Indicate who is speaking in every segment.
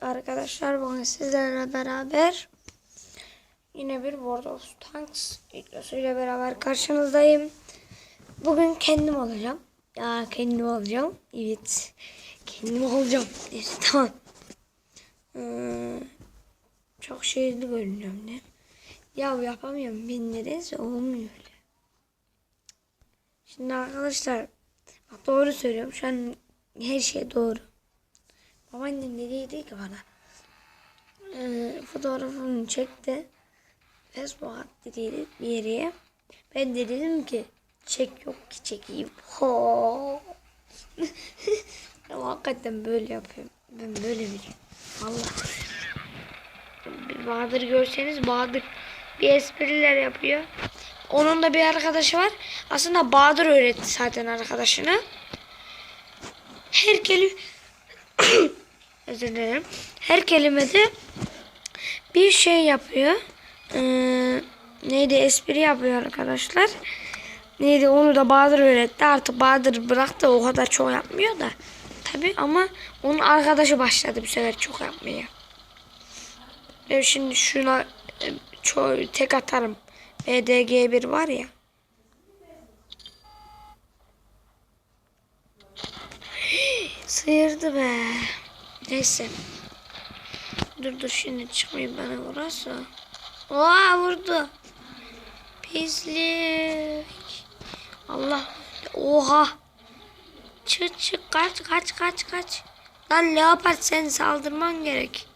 Speaker 1: arkadaşlar bugün sizlerle beraber yine bir World of Tanks videosuyla beraber karşınızdayım. Bugün kendim olacağım. Ya kendim olacağım. Evet. Kendim olacağım. Neyse tamam. Ee, çok şeyli görünüyorum ne? Ya yapamıyorum. Ben neredeyse olmuyor öyle. Şimdi arkadaşlar doğru söylüyorum. Şu an her şey doğru. Babaannem dediydi ki bana e, fotoğrafını çekti. Facebook at dediydi bir yere. Ben de dedim ki çek yok ki çekeyim. Ho. Ama hakikaten böyle yapıyorum. Ben böyle biriyim. Vallahi. Bir Bahadır görseniz Bahadır bir espriler yapıyor. Onun da bir arkadaşı var. Aslında Bahadır öğretti zaten arkadaşını. Her kelime özür dilerim. Her kelimede bir şey yapıyor. Ee, neydi espri yapıyor arkadaşlar. Neydi onu da Bahadır öğretti. Artık Bahadır bıraktı o kadar çok yapmıyor da. Tabi ama onun arkadaşı başladı bu sefer çok yapmaya. Ben şimdi şuna e, ço- tek atarım. BDG1 var ya. Sıyırdı be. Neyse. Dur dur şimdi çıkmayayım bana vurarsa. Oha vurdu. Pislik. Allah. Oha. Çık çık kaç kaç kaç kaç. Lan leopard sen saldırman gerek.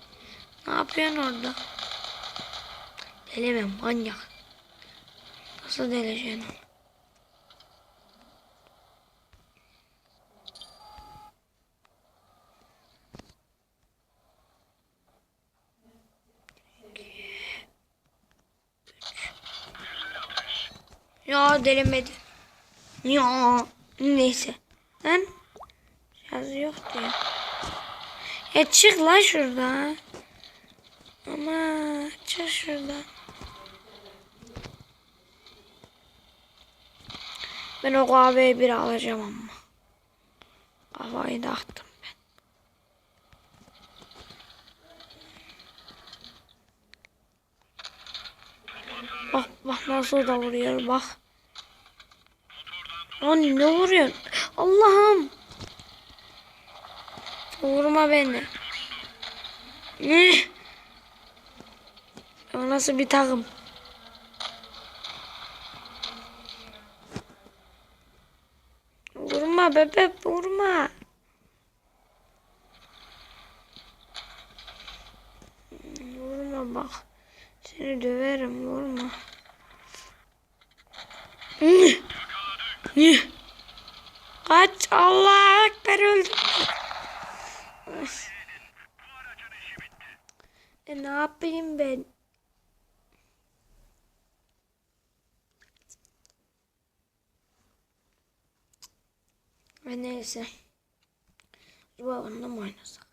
Speaker 1: Ne yapıyorsun orada? Delemem manyak. Nasıl deleceksin? Ya delemedi. Ya neyse. Lan yazı yok diyor. E çık lan şuradan. Ama çık şuradan. Ben o kahveyi bir alacağım ama. Kafayı da attım ben. Bak bak nasıl da vuruyor bak. Lan ne vuruyorsun? Allah'ım. Vurma beni. Ne? O nasıl bir takım? Vurma bebek vurma. Vurma bak. Seni döverim vurma. Kaç Allah ekber öldüm. E ne yapayım ben? Ve neyse. Acaba onunla mı oynasak?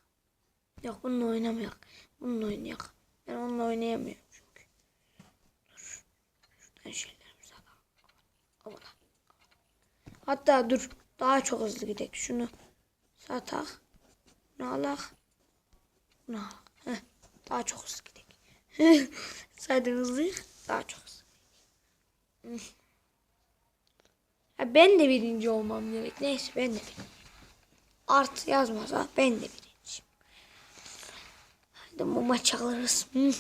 Speaker 1: Yok bununla oynamayalım. Bununla oynayalım. Ben onunla oynayamıyorum çünkü. Dur. Şuradan şeylerimizi Hatta dur. Daha çok hızlı gidelim. Şunu satak. Bunu alak. Bunu alak. Heh. Daha çok hızlı gidelim. Zaten hızlıyız. Daha çok hızlı. Hı. Ya ben de birinci olmam gerek. Neyse ben de birinci. Art yazmasa ben de birinciyim. Hadi bu maçı alırız. Hı.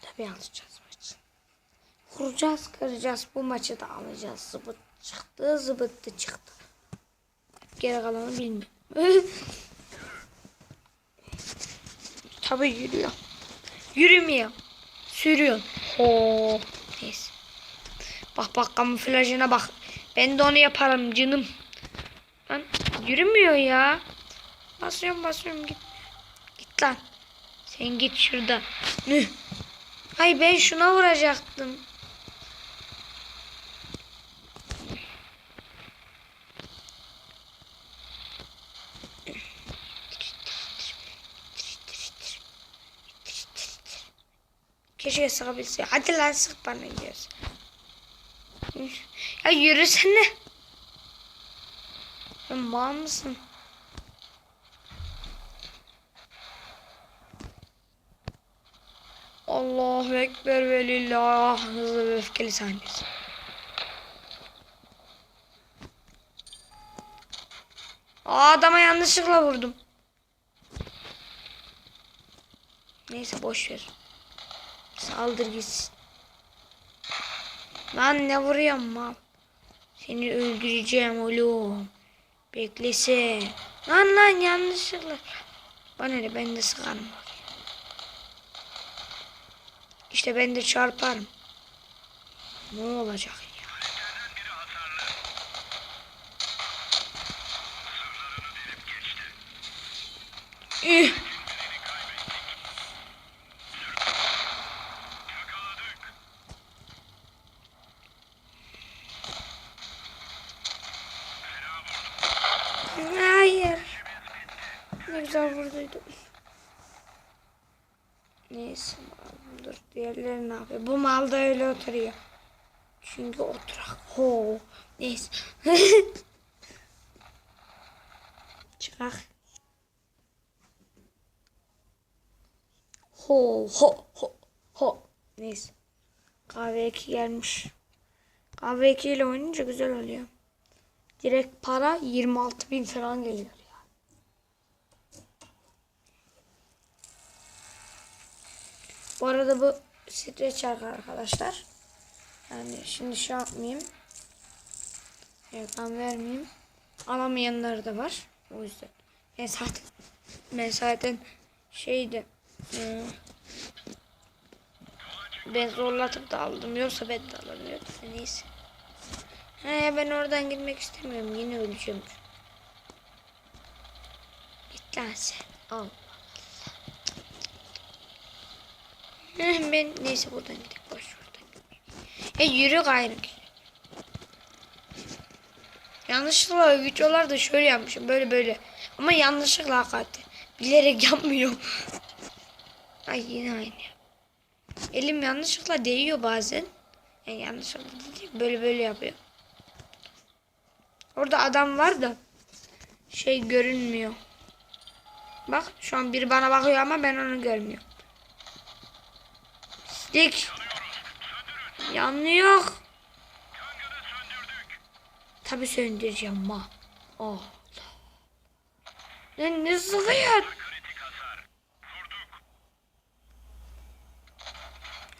Speaker 1: Tabii alacağız maçı. Vuracağız, kıracağız. Bu maçı da alacağız. Zıbıt çıktı, zıbıttı çıktı. Geri kalanı bilmiyorum. Tabii yürüyor. Yürümüyor. Sürüyor. Ho. Neyse. Bak bak kamuflajına bak. Ben de onu yaparım canım. Lan yürümüyor ya. Basıyorum basıyorum git. Git lan. Sen git şurada. Nüh. Ay ben şuna vuracaktım. Keşke sıkabilse. Hadi lan sık bana diyoruz. Ya yürüsene. Sen mal mısın? Allahu Ekber ve lillah hızlı ve öfkeli sahnesi. Adama yanlışlıkla vurdum. Neyse boş ver. Saldır gitsin. Lan ne vuruyorsun mal? Seni öldüreceğim oğlum. Beklese. Lan lan yanlışlıkla. Bana ne ben de sıkarım. İşte ben de çarparım. Ne olacak ya? Üh. Hayır. Ne güzel vurduydum. Neyse dur diğerleri ne yapıyor? Bu mal da öyle oturuyor. Çünkü oturak. Ho. Neyse. Çıkak. Ho ho ho ho. Neyse. Kahve 2 gelmiş. Kahve 2 ile oynayınca güzel oluyor. Direkt para 26 bin falan geliyor ya. Bu arada bu streç arkadaşlar. Yani şimdi şey yapmayayım. Reklam vermeyeyim. Alamayanlar da var. O yüzden. Ben zaten, ben zaten şeydi. e, ben zorlatıp da aldım. Yoksa ben de alamıyordum. Neyse. He ben oradan gitmek istemiyorum. Yine öleceğim. Git lan sen. Al. Ben neyse buradan gidelim. Boş buradan gidelim. E yürü gayrı. Yanlışlıkla videolarda şöyle yapmışım. Böyle böyle. Ama yanlışlıkla hakikaten. Bilerek yapmıyorum. Ay yine aynı. Elim yanlışlıkla değiyor bazen. Yani yanlışlıkla değil. Böyle böyle yapıyor. Orada adam var da şey görünmüyor. Bak şu an biri bana bakıyor ama ben onu görmüyorum. Stick. Yanıyor. Tabi söndüreceğim ma. Oh. Lan ne sıkıyor?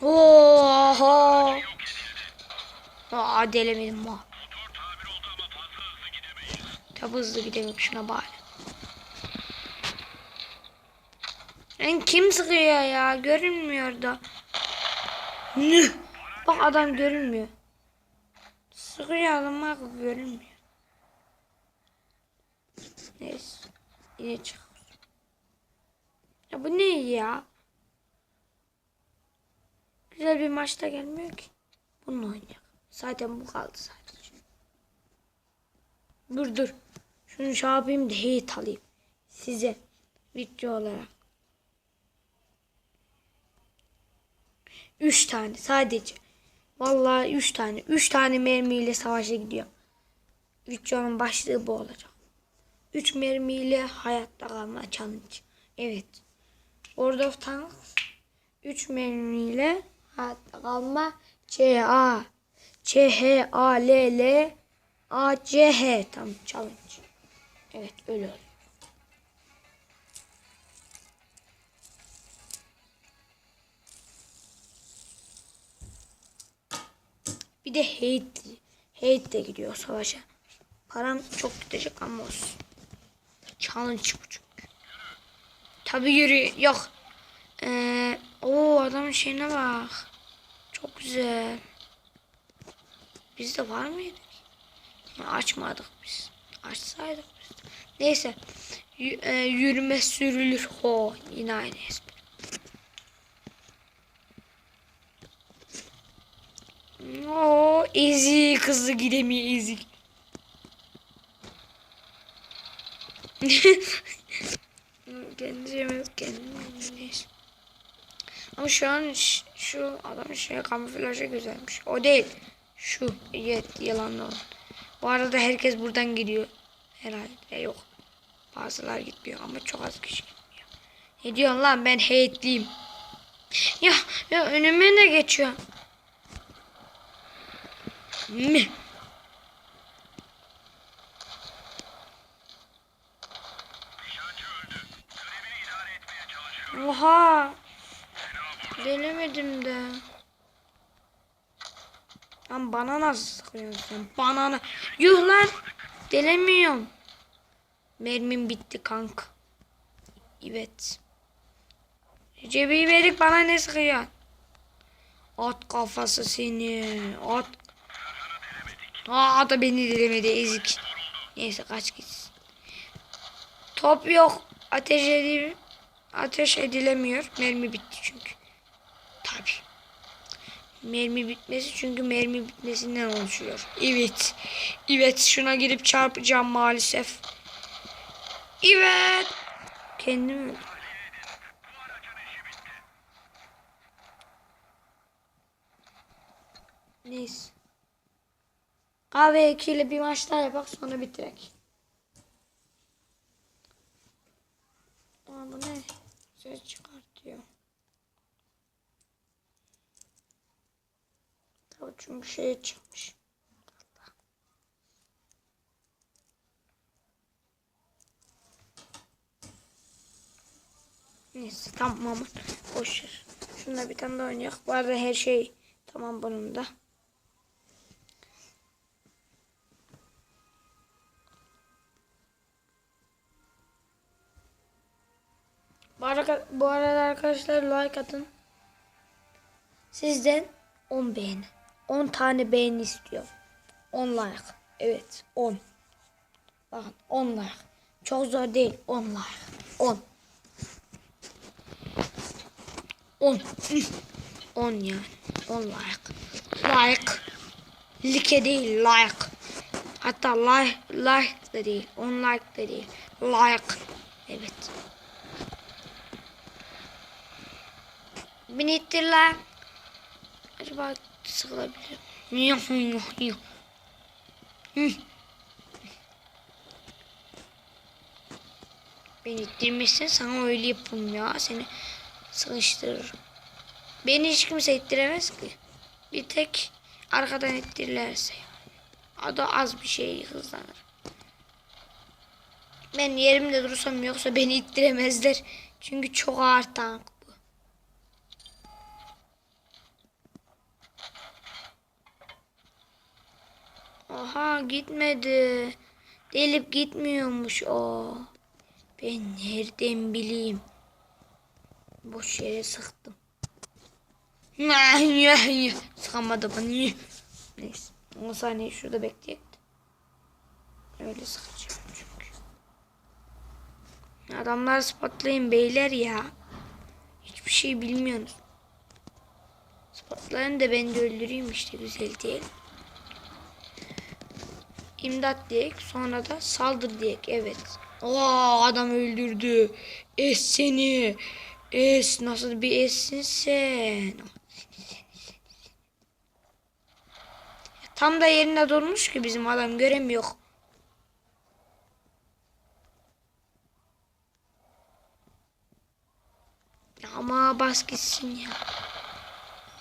Speaker 1: Oha. Aa delemedim ma. Tabi hızlı gidelim şuna bari. En kim sıkıyor ya? Görünmüyor da. Bak adam görünmüyor. Sıkıyor ama görünmüyor. Neyse. Yine çık. Ya bu ne ya? Güzel bir maçta gelmiyor ki. Bununla oynayalım. Zaten bu kaldı sadece. Dur dur. Şunu şey yapayım da heyet alayım. Size. Video olarak. Üç tane sadece. Vallahi üç tane. Üç tane mermiyle savaşa gidiyor. Videonun başlığı bu olacak. Üç mermiyle hayatta kalma challenge. Evet. World of Tanks. Üç mermiyle hayatta kalma. C A C H A L L A C H tam challenge. Evet öyle. Bir de hate. Hate de gidiyor savaşa. Param çok gidecek ama olsun. Challenge bu. Tabi yürü. Yok. Ee, o adamın şeyine bak. Çok güzel. Bizde var mıydı? Açmadık biz. Açsaydık biz. Neyse. Y- e, yürüme sürülür. Ho. Yine aynı espri. Oo, ezik kızı gidemiyor ezik. Kendi yemez kendi neyse. Ama şu an şu adamın şey kamuflajı güzelmiş. O değil. Şu yet yalan olan. Bu arada herkes buradan gidiyor. Herhalde yok. Bazılar gitmiyor ama çok az kişi gitmiyor. Ne diyorsun lan ben hate'liyim. Ya ya önüme ne geçiyor? Mi? Oha. Delemedim de. Lan bana nasıl sıkıyorsun? Bana na- Yuh lan. Delemiyorum. Mermim bitti kanka. Evet. Cebi verip bana ne sıkıyor? At kafası seni. At. Aa da beni dilemedi ezik. Neyse kaç gitsin. Top yok. Ateş edeyim. Ateş edilemiyor. Mermi bitti çünkü. Mermi bitmesi çünkü mermi bitmesinden oluşuyor. Evet. Evet şuna girip çarpacağım maalesef. Evet. Kendim öldüm. Neyse. Kahve ekiyle bir maç daha yapak sonra bitirek. Aa bu ne? Ses çıkartıyor. Tabii çünkü şey çıkmış. Neyse tamam aman. Boş ver. Şununla bir tane daha oynayak. Bu arada her şey tamam bunun da. Bu arada, bu arada arkadaşlar like atın. Sizden 10 beğeni. 10 tane beğeni istiyor. 10 like. Evet 10. Bakın 10 like. Çok zor değil. 10 like. 10. 10. 10 yani. 10 like. Like. Like değil like. Hatta like, like da değil. 10 like da değil. Like. Evet. Beni ittir lan. Acaba sıkılabilir. Yuh yuh. Beni ittirmişsin sana öyle yapayım ya. Seni sıkıştırırım. Beni hiç kimse ittiremez ki. Bir tek arkadan ittirirlerse. O da az bir şey hızlanır. Ben yerimde durursam yoksa beni ittiremezler. Çünkü çok ağır tank bu. Aha gitmedi. Delip gitmiyormuş o. Ben nereden bileyim. Boş yere sıktım. Sıkamadı bana. Neyse. 10 saniye şurada bekleyek. de. Öyle sıkacağım çünkü. Adamlar spotlayın beyler ya. Hiçbir şey bilmiyorsunuz. Spotlayın da ben de öldüreyim işte güzel değil. İmdat diyek sonra da saldır diyek evet. Oo adam öldürdü. Es seni. Es nasıl bir essin sen. Tam da yerine durmuş ki bizim adam göremiyor. Ama bas gitsin ya.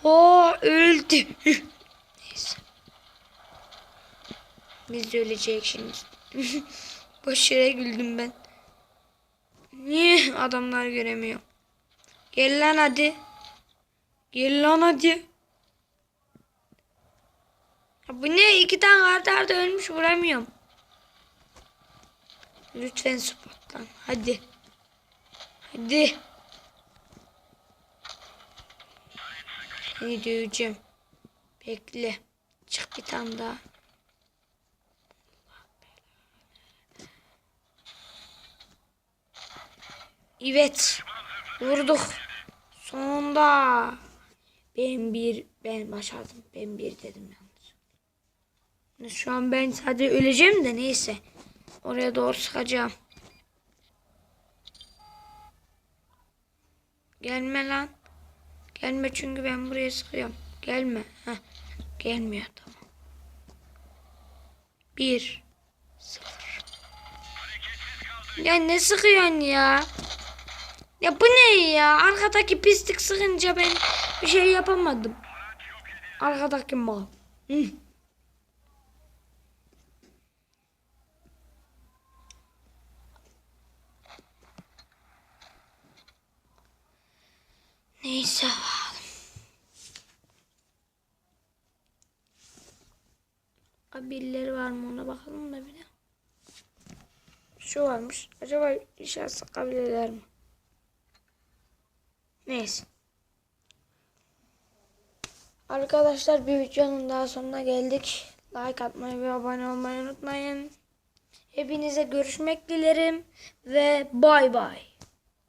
Speaker 1: O öldü. Neyse. Biz de ölecek şimdi. Boş yere güldüm ben. Niye adamlar göremiyor? Gel lan hadi. Gel lan hadi. Ya bu ne? İki tane arda arda ölmüş vuramıyorum. Lütfen spotlan. Hadi. Hadi. Seni döveceğim. Bekle. Çık bir tane daha. Evet. Vurduk. Sonunda. Ben bir ben başardım. Ben bir dedim yalnız. Şu an ben sadece öleceğim de neyse. Oraya doğru sıkacağım. Gelme lan. Gelme çünkü ben buraya sıkıyorum. Gelme. Heh. Gelmiyor tamam. Bir. Sıfır. Ya ne sıkıyorsun ya? Ya bu ne ya? Arkadaki pislik sıkınca ben bir şey yapamadım. Arkadaki mal. Hı. Neyse bakalım. Birileri var mı ona bakalım da bir de. Şu varmış. Acaba işe sıkabilirler mi? Neyse. Arkadaşlar bir videonun daha sonuna geldik. Like atmayı ve abone olmayı unutmayın. Hepinize görüşmek dilerim ve bay bay.